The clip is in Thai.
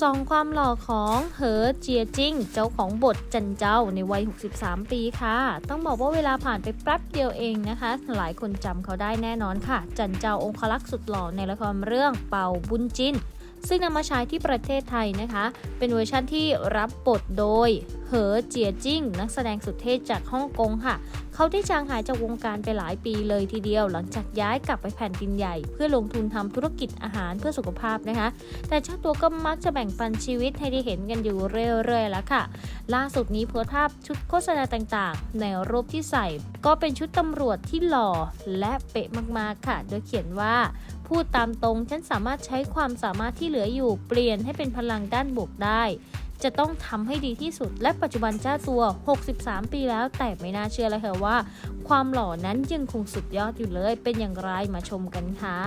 ส่องความหล่อของเหอเจียจิ้ง เจ้าของบทจันเจ้าในวัย 63 ปีค่ะ ต้องบอกว่าเวลาผ่านไปแป๊บเดียวเองนะคะ หลายคนจำเขาได้แน่นอนค่ะ จันเจ้าองคลักษ์สุดหล่อในละครเรื่องเป่าบุญจิน ซึ่งนำมาฉายที่ประเทศไทยนะคะ เป็นเวอร์ชั่นที่รับบทโดยเหอเจียจิ้ง นักแสดงสุดเท่จากฮ่องกงค่ะ เขาได้จางหายจากวงการไปหลายปีเลยทีเดียว หลังจากย้ายกลับไปแผ่นดินใหญ่ เพื่อลงทุนทำธุรกิจอาหารเพื่อสุขภาพนะคะ แต่เจ้าตัวก็มักจะแบ่งปันชีวิตให้ได้เห็นกันอยู่เรื่อยๆแล้วค่ะ ล่าสุดนี้โพสต์ภาพชุดโฆษณาต่างๆ ในรูปที่ใส่ ก็เป็นชุดตำรวจที่หล่อและเป๊ะมากๆค่ะ โดยเขียนว่า พูดตามตรง ฉันสามารถใช้ความสามารถที่เหลืออยู่เปลี่ยนให้เป็นพลังด้านบวกได้ จะต้องทำให้ดีที่สุด และปัจจุบันเจ้าตัว 63 ปีแล้ว แต่ไม่น่าเชื่อเลยค่ะว่า ความหล่อนั้นยังคงสุดยอดอยู่เลย เป็นอย่างไรมาชมกันค่ะ